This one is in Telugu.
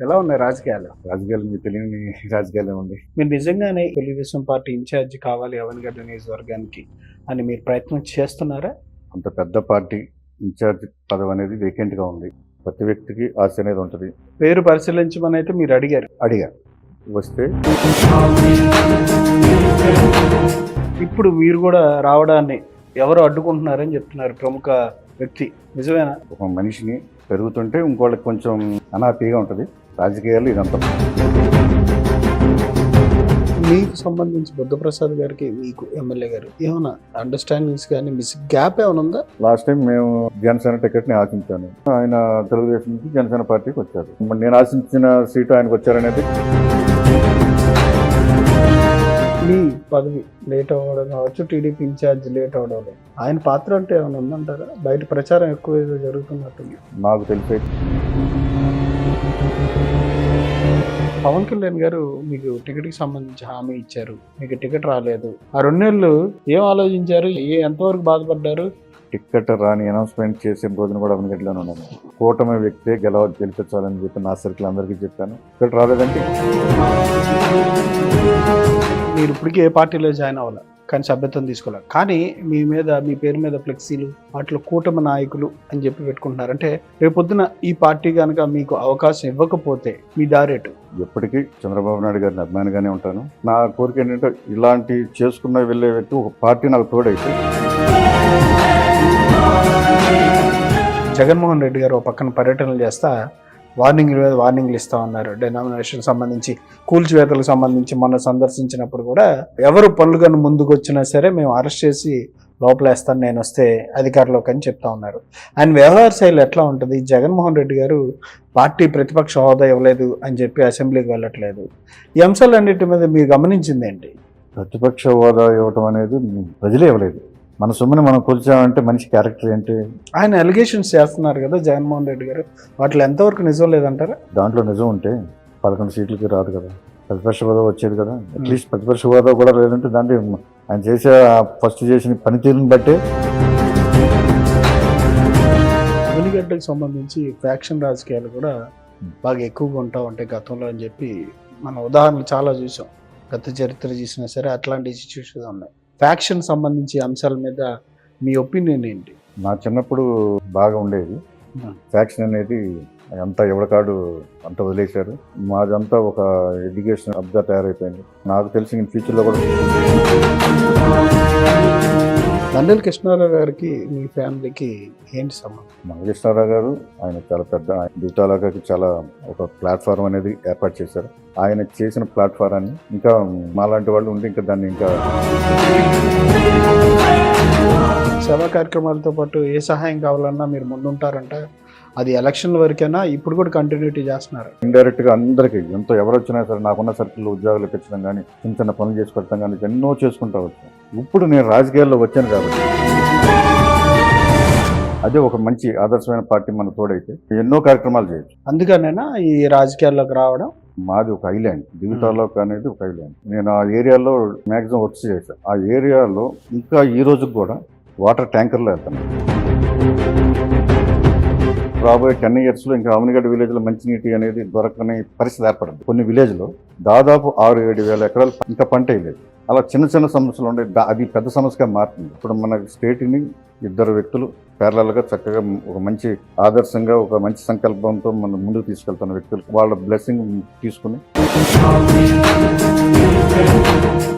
ఎలా ఉన్నాయి రాజకీయాలు? రాజకీయాలు మీకు తెలియని రాజకీయాలు ఉంది మీరు నిజంగానే తెలుగుదేశం పార్టీ ఇన్ఛార్జ్ కావాలి అవనగడ్డ నియోజకవర్గానికి అని మీరు ప్రయత్నం చేస్తున్నారా? అంత పెద్ద పార్టీ ఇన్ఛార్జ్ పదవి అనేది వేకెంట్గా ఉంది. ప్రతి వ్యక్తికి ఆశ అనేది ఉంటుంది. పేరు పరిశీలించమని అయితే మీరు అడిగారు. అడిగా. వస్తే ఇప్పుడు మీరు కూడా రావడాన్ని ఎవరు అడ్డుకుంటున్నారని చెప్తున్నారు ప్రముఖ వ్యక్తి. నిజమేనా? ఒక మనిషిని పెరుగుతుంటే ఇంకోళ్ళకి కొంచెం అనాపీగా ఉంటుంది. రాజకీయాలు ఇదంతా. మీకు సంబంధించి బుద్ధప్రసాద్ గారికి మీకు ఎమ్మెల్యే గారు ఏమైనా అండర్స్టాండింగ్స్ కానీ మిస్ గ్యాప్ ఏమైనా ఉందా? లాస్ట్ టైం మేము జనసేన టికెట్ని ఆశించాను. ఆయన తెలుగుదేశం నుంచి జనసేన పార్టీకి వచ్చారు. నేను ఆశించిన సీటు ఆయనకు వచ్చారనేది? మీ పదవి లేట్ అవ్వడం కావచ్చు టీడీపీ ఇన్ఛార్జ్ లేట్ అవ్వడం. ఆయన పాత్ర అంటే ఏమైనా ఉందంటారా? బయట ప్రచారం ఎక్కువ జరుగుతున్నట్టుంది. నాకు తెలిసే పవన్ కళ్యాణ్ గారు మీకు టికెట్కి సంబంధించి హామీ ఇచ్చారు. మీకు టికెట్ రాలేదు. ఆ రెండేళ్ళు ఏం ఆలోచించారు? ఏ ఎంతవరకు బాధపడ్డారు? టికెట్ రాని అనౌన్స్మెంట్ చేసే రోజున కూడా అవనగట్లోనే ఉన్నాను కూటమి వ్యక్తే గెలవ గెలిపించాలని చెప్పి నా సర్కిల్ అందరికీ చెప్పాను. టికెట్ రాలేదంటే? మీరు ఇప్పటికీ ఏ పార్టీలో జాయిన్ అవ్వాలి? కానీ సభ్యత్వం తీసుకోవాలి కానీ మీ మీద మీ పేరు మీద ఫ్లెక్సీలు వాటిలో కూటమి నాయకులు అని చెప్పి పెట్టుకుంటున్నారు. అంటే రేపొద్దున ఈ పార్టీ కనుక మీకు అవకాశం ఇవ్వకపోతే మీ దారేటు ఎప్పటికీ చంద్రబాబు నాయుడు గారిని అభిమానిగానే ఉంటాను. నా కోరిక ఏంటంటే ఇలాంటి చేసుకున్న వెళ్ళే వ్యక్తి ఒక పార్టీ నాకు తోడైతే. జగన్మోహన్ రెడ్డి గారు ఒక పక్కన పర్యటనలు చేస్తా వార్నింగ్ మీద వార్నింగ్లు ఇస్తా ఉన్నారు. డెనామినేషన్ సంబంధించి కూల్చివేతలకు సంబంధించి మొన్న సందర్శించినప్పుడు కూడా ఎవరు పనులుగా ముందుకు వచ్చినా సరే మేము అరెస్ట్ చేసి లోపలేస్తాను నేను వస్తే అధికారంలోకి అని చెప్తా ఉన్నారు. ఆయన వ్యవహార శైలి ఎట్లా ఉంటుంది? జగన్మోహన్ రెడ్డి గారు పార్టీ ప్రతిపక్ష హోదా ఇవ్వలేదు అని చెప్పి అసెంబ్లీకి వెళ్ళట్లేదు. ఈ అంశాలన్నిటి మీద మీరు గమనించింది ఏంటి? ప్రతిపక్ష హోదా ఇవ్వటం అనేది ప్రజలే ఇవ్వలేదు. మన సొమ్ముని మనం కూల్చామంటే మనిషి క్యారెక్టర్ ఏంటి? ఆయన ఎలిగేషన్స్ చేస్తున్నారు కదా జగన్మోహన్ రెడ్డి గారు. వాటిలో ఎంతవరకు నిజం లేదంటారా? దాంట్లో నిజం ఉంటే పదకొండు సీట్లకి రాదు కదా. ప్రతిపక్ష హోదా వచ్చేది కదా. అట్లీస్ట్ ప్రతిపక్ష హోదా కూడా లేదంటే దాంట్లో ఆయన చేసే ఫస్ట్ చేసిన పనితీరుని బట్టే అవనిగడ్డకు సంబంధించి ఫ్యాక్షన్ రాజకీయాలు కూడా బాగా ఎక్కువగా ఉంటా ఉంటాయి గతంలో అని చెప్పి మన ఉదాహరణలు చాలా చూసాం. గత చరిత్ర చూసినా సరే అట్లాంటి సిచ్యువేషన్ ఉన్నాయి. ఫ్యాక్షన్ సంబంధించి అంశాల మీద మీ ఒపీనియన్ ఏంటి? నా చిన్నప్పుడు బాగా ఉండేది. ఫ్యాక్షన్ అనేది అంతా ఎవడకాడు అంత వదిలేశారు. మాదంతా ఒక ఎడ్యుకేషన్ అబ్గా తయారైపోయింది. నాకు తెలిసి ఫ్యూచర్లో కూడా నందెల్ కృష్ణారావు గారికి మీ ఫ్యామిలీకి ఏంటి సంబంధం? మంగకృష్ణారావు గారు ఆయన చాలా పెద్ద దిగుతాలకి చాలా ఒక ప్లాట్ఫామ్ అనేది ఏర్పాటు చేశారు. ఆయన చేసిన ప్లాట్ఫారాన్ని ఇంకా మాలాంటి వాళ్ళు ఉండి ఇంకా దాన్ని ఇంకా సేవా కార్యక్రమాలతో పాటు ఏ సహాయం కావాలన్నా మీరు ముందుంటారంట. అది ఎలక్షన్ వరకైనా ఇప్పుడు కూడా కంటిన్యూటీ చేస్తున్నారు. ఇండైరెక్ట్గా అందరికీ ఎంతో ఎవరు వచ్చినా సరే నాకున్న సర్కిల్లో ఉద్యోగాలు ఇప్పించడం కానీ చిన్న చిన్న పనులు చేసి పెట్టడం కానీ ఎన్నో చేసుకుంటా వచ్చాను. ఇప్పుడు నేను రాజకీయాల్లో వచ్చాను కాబట్టి. అదే ఒక మంచి ఆదర్శమైన పార్టీ మన తోడైతే ఎన్నో కార్యక్రమాలు చేయొచ్చు. అందుకనేనా ఈ రాజకీయాల్లోకి రావడం? మాది ఒక ఐలాండ్ దిగుతాలోక్ అనేది ఒక ఐలాండ్. నేను ఆ ఏరియాలో మ్యాక్సిమం వర్క్ చేశాను ఆ ఏరియాలో ఇంకా ఈ రోజుకి కూడా వాటర్ ట్యాంకర్లో వెళ్తాను రాబోయే టెన్ ఇయర్స్లో ఇంకా అమనిగడ్డ విలేజ్లో మంచినీటి అనేది దొరకని పరిస్థితి ఏర్పడింది. కొన్ని విలేజ్లో దాదాపు ఆరు ఏడు వేల ఎకరాలు ఇంకా పంట వేయలేదు. అలా చిన్న చిన్న సమస్యలు ఉండే అది పెద్ద సమస్యగా మారుతుంది. ఇప్పుడు మన స్టేట్ని ఇద్దరు వ్యక్తులు పేర్లలుగా చక్కగా ఒక మంచి ఆదర్శంగా ఒక మంచి సంకల్పంతో మనం ముందుకు తీసుకెళ్తున్న వ్యక్తులు. వాళ్ళ బ్లెస్సింగ్ తీసుకుని